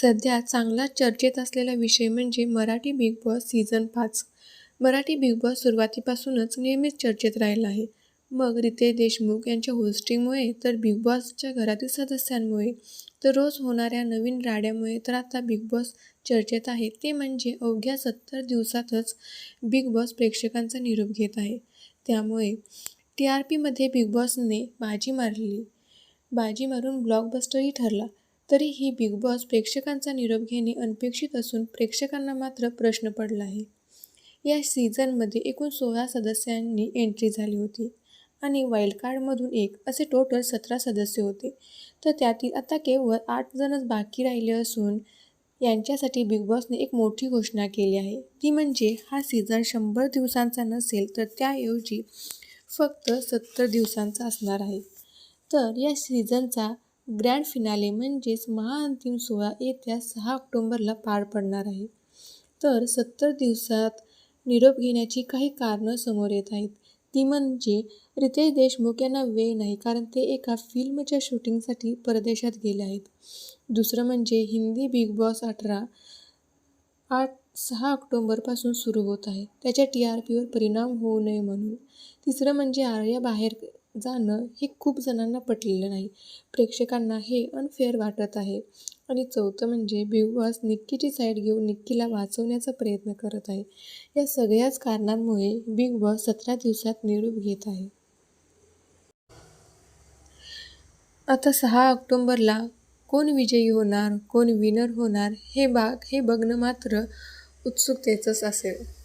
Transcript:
सध्या चांगला चर्चेत असलेला विषय म्हणजे मराठी बिग बॉस सीझन पाच. मराठी बिग बॉस सुरुवातीपासूनच नेहमीच चर्चेत राहिला आहे. मग रितेश देशमुख यांच्या होस्टिंगमुळे तर बिग बॉसच्या घरातील सदस्यांमुळे तर रोज होणाऱ्या नवीन राड्यामुळे तर आता बिग बॉस चर्चेत आहे. ते म्हणजे अवघ्या सत्तर दिवसातच बिग बॉस प्रेक्षकांचा निरोप घेत आहे. त्यामुळे टी आर पीमध्ये बिग बॉसने बाजी मारली. बाजी मारून ब्लॉकबस्टरही ठरला. तरीही बिग बॉस प्रेक्षकांचा निरोप घेणे अनपेक्षित असून प्रेक्षकांना मात्र प्रश्न पडला आहे. या सीझनमध्ये एकूण सोळा सदस्यांनी एंट्री झाली होती आणि वाईल्ड कार्डमधून एक असे टोटल सतरा सदस्य होते. तर त्यातील आता केवळ आठ जणच बाकी राहिले असून यांच्यासाठी बिग बॉसने एक मोठी घोषणा केली आहे. ती म्हणजे हा सीझन शंभर दिवसांचा नसेल तर त्याऐवजी फक्त सत्तर दिवसांचा असणार आहे. तर या सीझनचा ग्रँड फिनाले म्हणजेच महाअंतिम सोहळा येत्या सहा ऑक्टोंबरला पार पडणार आहे. तर सत्तर दिवसात निरोप घेण्याची काही कारणं समोर येत आहेत. ती म्हणजे रितेश देशमुख यांना वेळ नाही कारण ते एका फिल्मच्या शूटिंगसाठी परदेशात गेले आहेत. दुसरं म्हणजे हिंदी बिग बॉस अठरा आठ सहा ऑक्टोंबरपासून सुरू होत आहे. त्याच्या टी आर पीवर परिणाम होऊ नये म्हणून. तिसरं म्हणजे आर्या बाहेर जाणं हे खूप जणांना पटलेलं नाही. प्रेक्षकांना हे अनफेअर वाटत आहे. आणि चौथं म्हणजे बिग बॉस निक्कीची साईड घेऊन निक्कीला वाचवण्याचा प्रयत्न करत आहे. या सगळ्याच कारणांमुळे बिग बॉस सतरा दिवसात निरोप घेत आहे. आता सहा ऑक्टोंबरला कोण विजयी होणार कोण विनर होणार हे बाग हे बघणं मात्र उत्सुकतेचंच असेल.